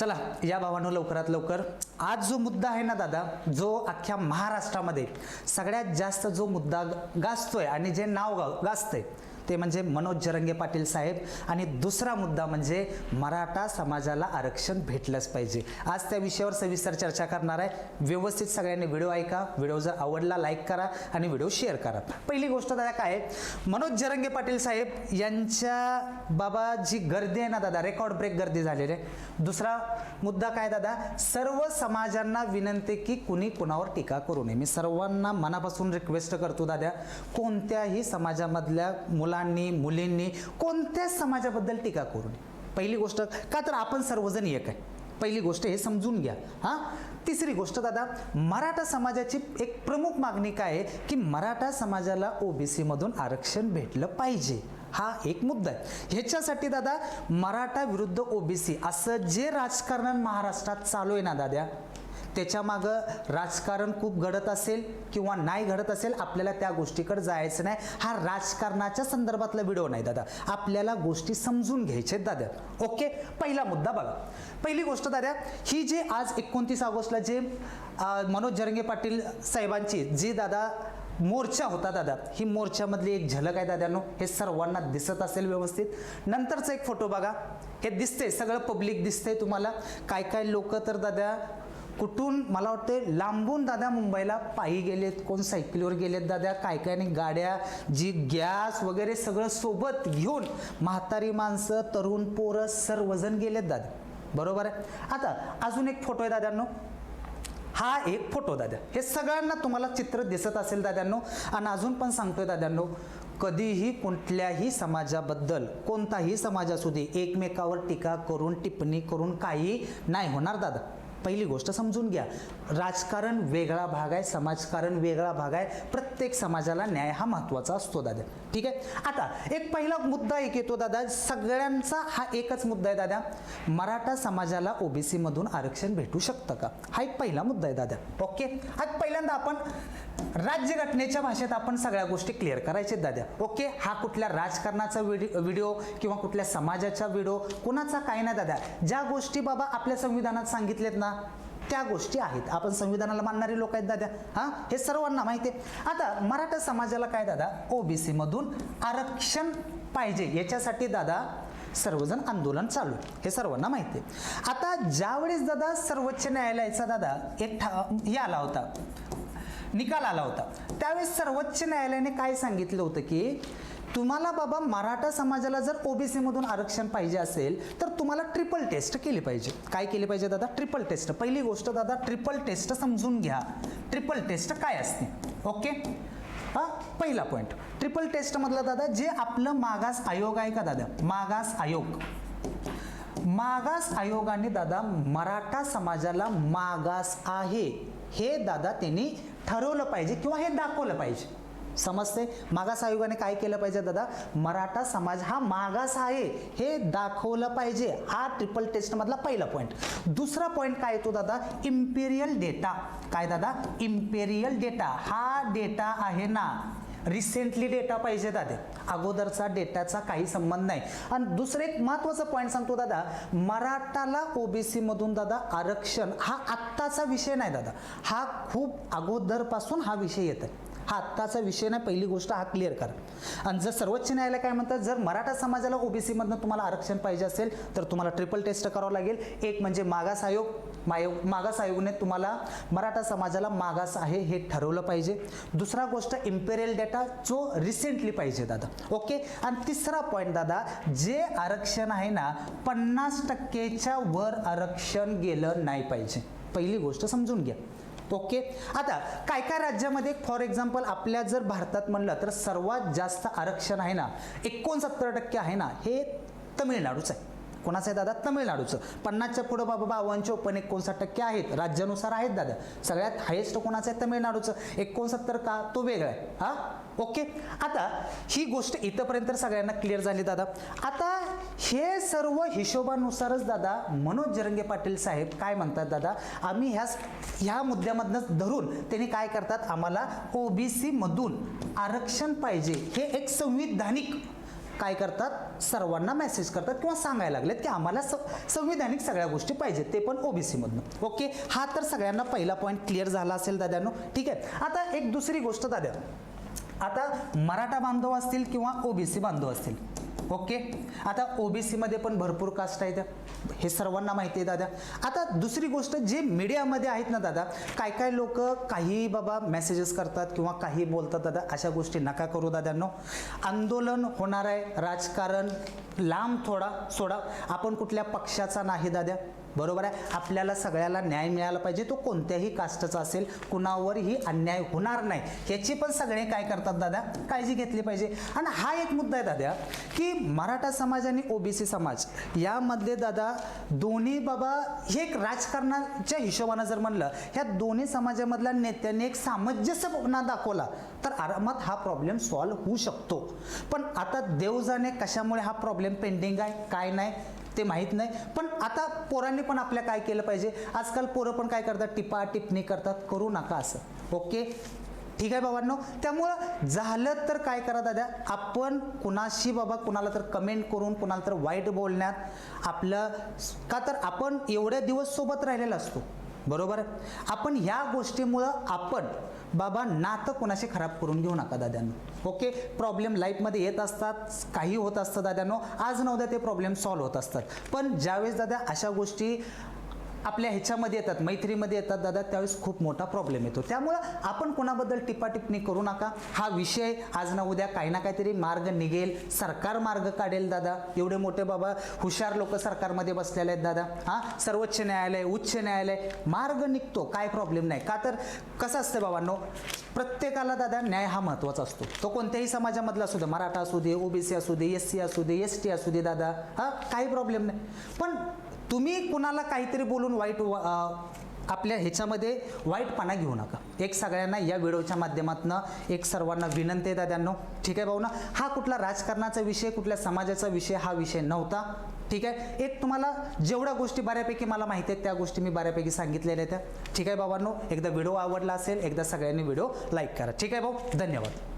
चला या भावानं लवकरात लवकर. आज जो मुद्दा आहे ना दादा जो अख्ख्या महाराष्ट्रामध्ये सगळ्यात जास्त जो मुद्दा गाजतोय आणि जे नाव गा गाजतंय ते म्हणजे मनोज जरंगे पाटील साहेब. आणि दुसरा मुद्दा म्हणजे मराठा समाजाला आरक्षण भेटलंच पाहिजे. आज त्या विषयावर सविस्तर चर्चा करणार आहे. व्यवस्थित सगळ्यांनी व्हिडिओ ऐका. व्हिडिओ जर आवडला लाईक करा आणि व्हिडिओ शेअर करा. पहिली गोष्ट दादा काय मनोज जरंगे पाटील साहेब यांच्या बाबा जी गर्दी आहे ना दादा रेकॉर्ड ब्रेक गर्दी झालेली आहे. दुसरा मुद्दा काय दादा? सर्व समाजांना विनंती की कुणी कुणावर टीका करू नये. मी सर्वांना मनापासून रिक्वेस्ट करतो दादा कोणत्याही समाजामधल्या मुलांनी मुलींनी कोणत्याच समाजाबद्दल टीका करू नये. पहिली गोष्ट का तर आपण सर्वजण एक आहे. पहिली गोष्ट हे समजून घ्या. हां? तिसरी गोष्ट दादा मराठा समाजाची एक प्रमुख मागणी काय आहे? की मराठा समाजाला ओबीसीमधून आरक्षण भेटलं पाहिजे. हा एक मुद्दा आहे. ह्याच्यासाठी दादा मराठा विरुद्ध ओबीसी असं जे राजकारण महाराष्ट्रात चालू आहे ना दाद्या त्याच्यामागं राजकारण खूप घडत असेल किंवा नाही घडत असेल आपल्याला त्या गोष्टीकडे जायचं नाही. हा राजकारणाच्या संदर्भातला व्हिडिओ नाही दादा. आपल्याला गोष्टी समजून घ्यायच्या आहेत दादा. ओके? पहिला मुद्दा बघा. पहिली गोष्ट दादा ही जी आज एकोणतीस ऑगस्टला जे मनोज जरंगे पाटील साहेबांची जी दादा मोर्चा होता दादा ही मोर्चामधली एक झलक आहे दाद्यानो हे सर्वांना दिसत असेल व्यवस्थित. नंतरचा एक फोटो बघा. हे दिसतंय सगळं पब्लिक दिसतंय तुम्हाला. काय काय लोक तर दादा कुठून मला वाटते लांबून दादा मुंबईला पायी गेलेत कोण सायकलीवर गेलेत दादा काय काय नाही गाड्या जी गॅस वगैरे सगळं सोबत घेऊन म्हातारी माणसं तरुण पोरं सर्वजण गेलेत दादा. बरोबर आहे? आता अजून एक फोटो आहे दादांनो. हा एक फोटो दादा. हे सगळ्यांना तुम्हाला चित्र दिसत असेल दाद्यांनो आणि अजून पण सांगतोय दाद्यांनो कधीही कुठल्याही समाजाबद्दल कोणताही समाज असू दे एकमेकावर टीका करून टिप्पणी करून काही नाही होणार दादा. पहिली गोष्ट समजून घ्या. राजकारण वेगळा भाग आहे समाजकारण वेगळा भाग आहे. प्रत्येक समाजाला न्याय हा महत्त्वाचा असतो दादा. ठीक आहे? आता एक पहिला मुद्दा एक येतो दादा. सगळ्यांचा हा एकच मुद्दा आहे दादा. मराठा समाजाला ओबीसीमधून आरक्षण भेटू शकतं का? हा एक पहिला मुद्दा आहे दादा. ओके? हा पहिल्यांदा आपण राज्यघटनेच्या भाषेत आपण सगळ्या गोष्टी क्लिअर करायचे दादा. ओके? हा कुठल्या राजकारणाचा व्हिडिओ व्हिडिओ किंवा कुठल्या समाजाचा व्हिडिओ कुणाचा काय नाही दादा. ज्या गोष्टी बाबा आपल्या संविधानात सांगितलेत ना त्या गोष्टी आहेत. आपण संविधानाला मानणारे लोक आहेत दादा. हां? हे सर्वांना माहिती आहे. आता मराठा समाजाला काय दादा? ओबीसी मधून आरक्षण पाहिजे. याच्यासाठी दादा सर्वजण आंदोलन चालू हे सर्वांना माहिती आहे. आता ज्यावेळेस दादा सर्वोच्च न्यायालयाचा दादा एक ठा हे आला होता. निकाल आला होता. त्यावेळेस सर्वोच्च न्यायालयाने काय सांगितलं होतं की तुम्हाला बाबा मराठा समाजाला जर ओबीसीमधून आरक्षण पाहिजे असेल तर तुम्हाला ट्रिपल टेस्ट केली पाहिजे. काय केली पाहिजे दादा? ट्रिपल टेस्ट पहिली गोष्ट दादा ट्रिपल टेस्ट समजून घ्या. ट्रिपल टेस्ट काय असते? ओके हा? पहिला पॉईंट ट्रिपल टेस्ट मधला दादा जे आपलं मागास आयोग आहे का दादा? मागास आयोग. मागास आयोगाने दादा मराठा समाजाला मागास आहे. हे दादा त्यांनी ठरवलं पाहिजे किंवा हे दाखवलं पाहिजे. समजते मागास आयोगाने काय केलं पाहिजे दादा? मराठा समाज हा मागास आहे हे दाखवलं पाहिजे. हा ट्रिपल टेस्टमधला पहिला पॉईंट दुसरा पॉईंट काय येतो दादा? इम्पेरियल डेटा काय दादा? इम्पेरियल डेटा हा डेटा आहे ना रिसेंटली डेटा पाहिजे दादा. अगोदरचा डेटाचा काही संबंध नाही. आणि दुसरं एक महत्त्वाचं पॉईंट सांगतो दादा. मराठाला ओबीसीमधून दादा आरक्षण हा आत्ताचा विषय नाही दादा. हा खूप अगोदरपासून हा विषय येत आहे हा आत्ताचा विषय नाही पहिली गोष्ट हा क्लिअर करा. आणि जर सर्वोच्च न्यायालय काय म्हणतात जर मराठा समाजाला ओबीसीमधनं तुम्हाला आरक्षण पाहिजे असेल तर तुम्हाला ट्रिपल टेस्ट करावं लागेल. एक म्हणजे मागास आयोग मायोग मागास आयोगने तुम्हाला मराठा समाजाला मागास आहे हे ठरवलं पाहिजे. दुसरा गोष्ट इम्पेरियल डेटा जो रिसेंटली पाहिजे दादा. ओके आणि तिसरा पॉईंट दादा जे आरक्षण आहे ना पन्नास टक्केच्या वर आरक्षण गेलं नाही पाहिजे. पहिली गोष्ट समजून घ्या. ओके आता काय काय राज्यामध्ये फॉर एक्झाम्पल आपल्या जर भारतात म्हणलं तर सर्वात जास्त आरक्षण आहे ना एकोणसत्तर टक्के आहे ना हे तमिळनाडूचं आहे. कोणाचं आहे दादा? तमिळनाडूचं. पन्नासच्या पुढं बाबा बावन्न चौपन्न एकोणसाठ टक्के आहेत. राज्यानुसार आहेत दादा. सगळ्यात हायेस्ट कोणाचं आहे? तमिळनाडूचं. एकोणसत्तर का? तो वेगळा आहे. हा? ओके. आता ही गोष्ट इथंपर्यंत तर सगळ्यांना क्लिअर झाली दादा. आता हे सर्व हिशोबानुसारच दादा मनोज जरंगे पाटील साहेब काय म्हणतात दादा? आम्ही ह्या ह्या मुद्द्यामधनंच धरून त्यांनी काय करतात? आम्हाला ओबीसीमधून आरक्षण पाहिजे. हे एक संविधानिक काय करतात? सर्वांना मेसेज करतात किंवा सांगायला लागलेत की आम्हाला स संविधानिक सगळ्या गोष्टी पाहिजेत. ते पण ओबीसीमधनं ओके हा तर सगळ्यांना पहिला पॉईंट क्लिअर झाला असेल दाद्यानो. ठीक आहे? आता एक दुसरी गोष्ट दाद्या. आता मराठा बांधव असतील किंवा ओबीसी बांधव असतील. ओके? आता ओ बी सीमध्ये पण भरपूर कास्ट आहेत. हे सर्वांना माहिती आहे दादा. आता दुसरी गोष्ट जे मीडियामध्ये आहेत ना दादा काय काय लोक काही बाबा मेसेजेस करतात किंवा काही बोलतात दादा अशा गोष्टी नका करू दादांनो. आंदोलन होणार आहे राजकारण लांब थोडा सोडा. आपण कुठल्या पक्षाचा नाही दादा. बरोबर आहे? आपल्याला सगळ्याला न्याय मिळाला पाहिजे. तो कोणत्याही कास्टचा असेल कुणावरही अन्याय होणार नाही. ह्याची पण सगळे काय करतात दादा? काळजी घेतली पाहिजे. आणि हा एक मुद्दा आहे दादा की मराठा समाज आणि ओबीसी समाज यामध्ये दादा दोन्ही बाबा हे एक राजकारणाच्या हिशोबानं जर म्हणलं ह्या दोन्ही समाजामधल्या नेत्यांनी एक सामंजस्यपणा दाखवला तर आरामात हा प्रॉब्लेम सॉल्व्ह होऊ शकतो. पण आता देवजाने कशामुळे हा प्रॉब्लेम पेंडिंग आहे? काय नाही? ते माहीत नाही. पण आता पोरांनी पण आपल्या काय केलं पाहिजे? आजकाल पोरं पण काय करतात? टिपा टिपणी करतात. करू नका असं. ओके? ठीक आहे बाबांनो? त्यामुळं झालं तर काय करा दादा? आपण कुणाशी बाबा कुणाला तर कमेंट करून कुणाला तर वाईट बोलण्यात आपलं का तर आपण एवढ्या दिवस सोबत राहिलेला असतो. बरोबर? आपण ह्या गोष्टीमुळं आपण बाबा नातं कोणाशी खराब करून घेऊ नका दाद्यानो. ओके? प्रॉब्लेम लाईफमध्ये येत असतात काही होत असतं दाद्यानो. आज न ते प्रॉब्लेम सॉल्व्ह होत असतात. पण ज्यावेळेस दादा अशा गोष्टी आपल्या ह्याच्यामध्ये येतात मैत्रीमध्ये येतात. दादा त्यावेळेस खूप मोठा प्रॉब्लेम येतो. त्यामुळं आपण कोणाबद्दल टिपाटिपणी करू नका. हा विषय आज ना उद्या काही ना काहीतरी मार्ग निघेल. सरकार मार्ग काढेल दादा. एवढे मोठे बाबा हुशार लोक सरकारमध्ये बसलेले आहेत दादा. हां? सर्वोच्च न्यायालय उच्च न्यायालय. मार्ग निघतो काय प्रॉब्लेम नाही. का तर कसं असतं बाबांनो प्रत्येकाला दादा न्याय हा महत्त्वाचा असतो. तो कोणत्याही समाजामधला असू दे मराठा असू दे ओबीसी असू दे एस सी असू दे एस टी असू दे दादा. हा? काही प्रॉब्लेम नाही. पण तुम्ही कुणाला काहीतरी बोलून वाईट व- आपल्या ह्याच्यामध्ये वाईटपणा घेऊ नका. एक सगळ्यांना या व्हिडिओच्या माध्यमातून एक सर्वांना विनंती आहे दाद्यांनो ठीक आहे भाऊ ना हा कुठला राजकारणाचा विषय कुठल्या समाजाचा विषय हा विषय नव्हता. ठीक आहे? एक तुम्हाला जेवढ्या गोष्टी बऱ्यापैकी मला माहिती आहेत त्या गोष्टी मी बऱ्यापैकी सांगितलेल्या आहेत. ठीक आहे बाबांनो एकदा व्हिडिओ आवडला असेल एकदा सगळ्यांनी व्हिडिओ लाईक करा. ठीक आहे भाऊ? धन्यवाद.